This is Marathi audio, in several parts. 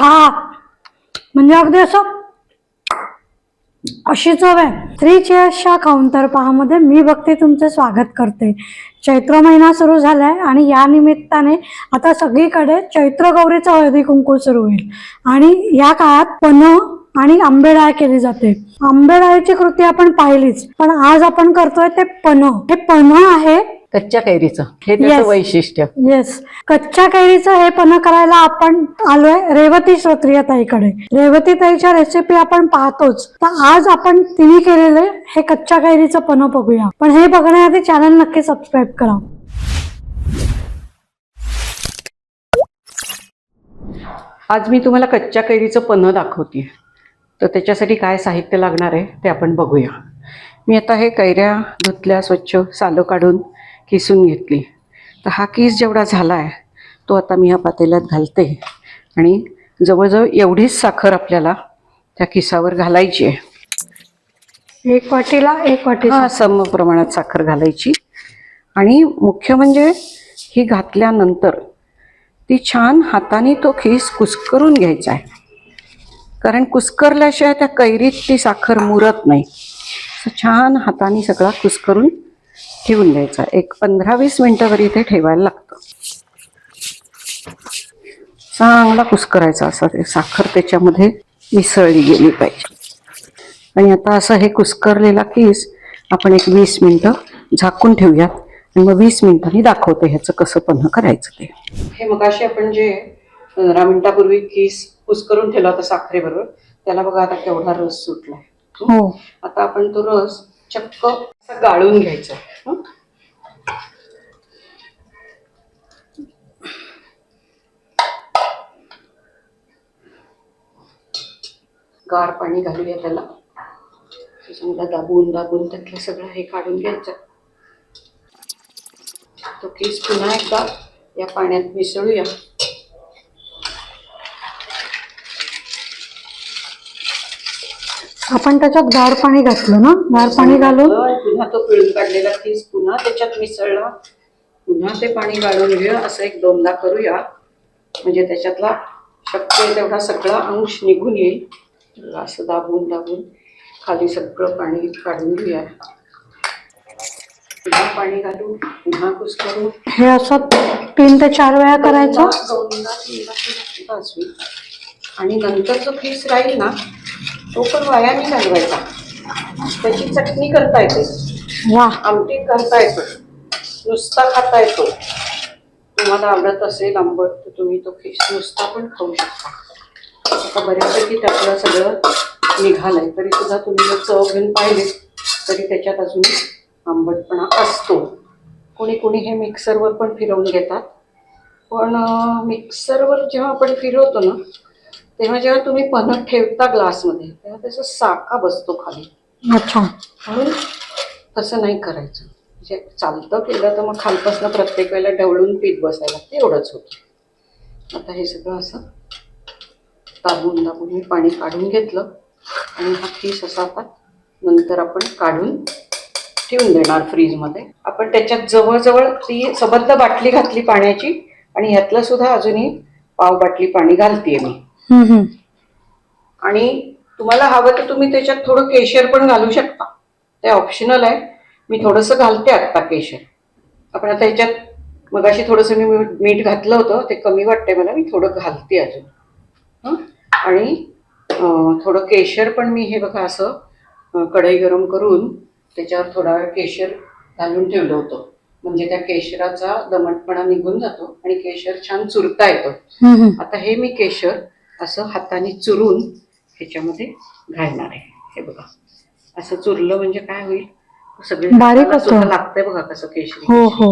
म्हणजे अगदी असं अशी चव आहे. थ्री चेअर्सच्या काउंटर पहामध्ये मी भक्ती तुमचे स्वागत करते. चैत्र महिना सुरू झालाय आणि या निमित्ताने आता सगळीकडे चैत्र गौरीचा हळदी कुंकू सुरू होईल. आणि या काळात पन आणि आंबेडाळ केली जाते. आंबेडाळीची कृती आपण पाहिलीच. पण आज आपण करतोय ते पन हे पन आहे कच्च्या कैरीचं. हे त्याचं Yes. वैशिष्ट्य. येस कच्च्या कैरीचं हे पन्ह करायला आपण आलोय रेवती श्रोत्रिय ताईकडे. रेवती ताईच्या रेसिपी आपण पाहतोच. तर आज आपण तिने केलेले हे कच्च्या कैरीचं पन्ह बघूया. पण हे बघण्याआधी चॅनल नक्की सबस्क्राईब करा. आज मी तुम्हाला कच्च्या कैरीचं पन्ह दाखवते तर त्याच्यासाठी काय साहित्य लागणार आहे ते आपण बघूया. मी आता हे कैऱ्या धुतल्या स्वच्छ सालं काढून किसून घेतली. तर हा किस जेवढा झाला आहे तो आता मी ह्या पातेल्यात घालते. आणि जवळजवळ एवढीच साखर आपल्याला त्या किसावर घालायची आहे. एक वाटीला एक वाटी हा सम प्रमाणात साखर घालायची. आणि मुख्य म्हणजे ही घातल्यानंतर ती छान हाताने तो खीस कुस्करून घ्यायचा आहे. कारण कुस्करल्याशिवाय त्या कैरीत ती साखर मुरत नाही. छान हाताने सगळा कुस्करून ठेवून द्यायचा. एक पंधरा वीस मिनिटावर इथे ठेवायला लागतं. चांगला कुस्करायचा असा ते साखर त्याच्यामध्ये मिसळली गेली पाहिजे. आणि आता असं हे कुस्करलेला केस आपण एक वीस मिनिटं झाकून ठेवूयात. आणि मग वीस मिनिटांनी दाखवते ह्याचं कसं पन्ह करायचं ते. हे मग अशी आपण जे पंधरा मिनिटापूर्वी केस कुस्करून ठेवला होता साखरेबरोबर त्याला बघा आता केवढा रस सुटलाय. हो. आता आपण तो रस चक्क असं गाळून घ्यायचं. गार पाणी घालूया त्याला. समजा दाबून दाबून त्यातलं सगळं हे काढून घ्यायचं. तो केस पुन्हा एकदा या पाण्यात मिसळूया. आपण त्याच्यात गार पाणी घातलं ना? गार पाणी घालून? पुन्हा तो पिळून काढलेला केस पुन्हा त्याच्यात मिसळला. पुन्हा ते पाणी गाळून घेऊया. असं एक दोनदा करूया. म्हणजे त्याच्यातला शक्य तेवढा सगळा अंश निघून येईल. असं दाबून दाबून खाली सगळं पाणी काढून घेऊया. पुन्हा पाणी घालून पुन्हा कुस्करून हे असं तीन ते चार वेळा करायचं? दोनदा- तीनदा होईल. आणि नंतर जो पीस राहील ना तो पण वाया नाही घालवायचा. त्याची चटणी करता येते. वा. आमटी करता येतो. नुसता खाता येतो. तुम्हाला आवडत असेल आंबट तर तुम्ही तो फिश नुसता पण खाऊ शकता. आता बऱ्यापैकी त्यातलं सगळं निघालंय. तरी सुद्धा तुम्ही जर चव घेऊन पाहिले तरी त्याच्यात अजून आंबटपणा असतो. कोणी कोणी हे मिक्सरवर पण फिरवून घेतात. पण मिक्सरवर जेव्हा आपण फिरवतो ना तेव्हा जेव्हा तुम्ही पन्हट ठेवता ग्लासमध्ये तेव्हा त्याचा साका बसतो खाली. अच्छा. म्हणून तसं नाही करायचं. म्हणजे चालतं केलं तर मग खालपासनं प्रत्येक वेळेला ढवळून पीठ बसायला लागतं एवढंच होतं. आता हे सगळं असं दाबून दाबून मी पाणी काढून घेतलं आणि हा खीस असा आता नंतर आपण काढून ठेवून देणार फ्रीजमध्ये. आपण त्याच्यात जवळजवळ ती सबद्ध बाटली घातली पाण्याची आणि ह्यातलं सुद्धा अजूनही पाव बाटली पाणी घालतीये मी. आणि तुम्हाला हवं तर तुम्ही त्याच्यात थोडं केशर पण घालू शकता. ते ऑप्शनल आहे. मी थोडंसं घालते आत्ता केशर. आपण आता ह्याच्यात मगाशी थोडंसं मी मीठ- घातलं होतं ते कमी वाटतंय मला. मी थोडं घालते अजून. हं? आणि थोडं केशर पण मी हे बघा असं कढई गरम करून त्याच्यावर थोडा वेळ केशर घालून ठेवलं होतं. म्हणजे त्या केशराचा दमटपणा निघून जातो आणि केशर छान चुरता येतं. आता हे मी केशर असं हाताने चुरून ह्याच्यामध्ये घालणार आहे. हे बघा. असं चुरलं म्हणजे काय होईल? सगळे बारीक. सुद्धा लागतंय बघा कसं केशरी हो हो.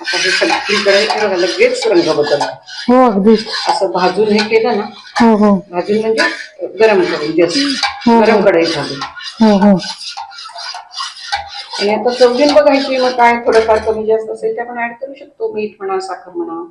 आता हे सगळीकडे हे बघा लगेच रंग बदलला हो अगदीच असं भाजून हे केलं ना हो हो. भाजून म्हणजे गरम करून जस्ट हो. गरम कढई घालून. हो हो. आणि आता चवगीन बघायची मग काय थोडंफार कमी जास्त असेल ते आपण ऍड करू शकतो मीठ म्हणा साखर म्हणा.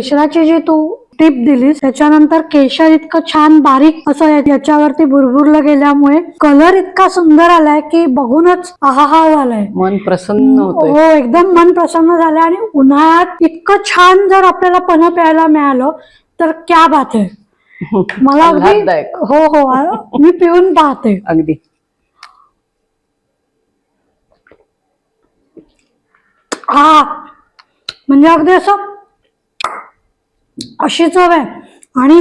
केशराची जी तू टीप दिलीस त्याच्यानंतर केशर इतकं छान बारीक असं याच्यावरती बुरबुरलं गेल्यामुळे कलर इतका सुंदर आलाय की बघूनच आहा झालाय. मन प्रसन्न हो एकदम मन प्रसन्न झालं आणि उन्हाळ्यात इतकं छान जर आपल्याला पन्ह प्यायला मिळालं तर क्या बात आहे. मला अगदी. हो हो मी पिऊन पाहते. अगदी. हा. म्हणजे अगदी असं अशी चव आहे आणि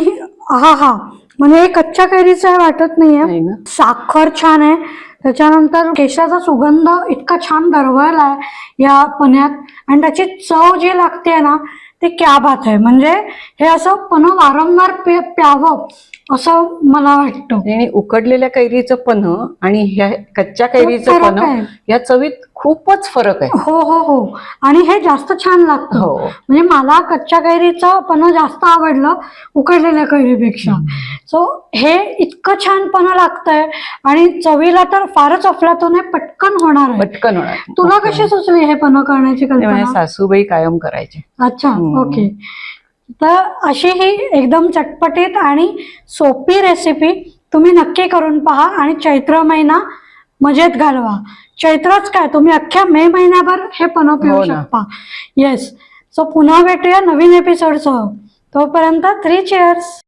हा हा. म्हणजे हे कच्च्या कैरीचं आहे वाटत नाहीये. साखर छान आहे. त्याच्यानंतर केशाचा सुगंध इतका छान दरवळलाय या पण्यात आणि त्याची चव जी लागते ना ती क्या बात आहे. म्हणजे हे असं पन्ह वारंवार प्यावं. असं मला वाटतं. आणि उकडलेल्या कैरीचं पन्ह आणि ह्या कच्च्या कैरीचं आहे. या चवीत खूपच फरक आहे. हो हो हो. आणि हे जास्त छान लागतं. हो. म्हणजे मला कच्च्या कैरीचं पन्ह जास्त आवडलं उकडलेल्या कैरीपेक्षा. सो हे इतकं छान पन्ह लागतंय आणि चवीला तर फारच अफलातून आहे पटकन होणार आहे. पटकन होणार तुला कशी सुचली हे पन्ह करण्याची कल्पना? सासूबाई कायम करायचे. अच्छा हम्म. ओके. तर अशी ही एकदम चटपटीत आणि सोपी रेसिपी तुम्ही नक्की करून पहा आणि चैत्र महिना मजेत घालवा. चैत्रच काय? तुम्ही अख्ख्या मे महिन्याभर हे पन्ह पिऊ हो. शकता. येस सो पुन्हा भेटूया नवीन एपिसोडसह तोपर्यंत थ्री चेअर्स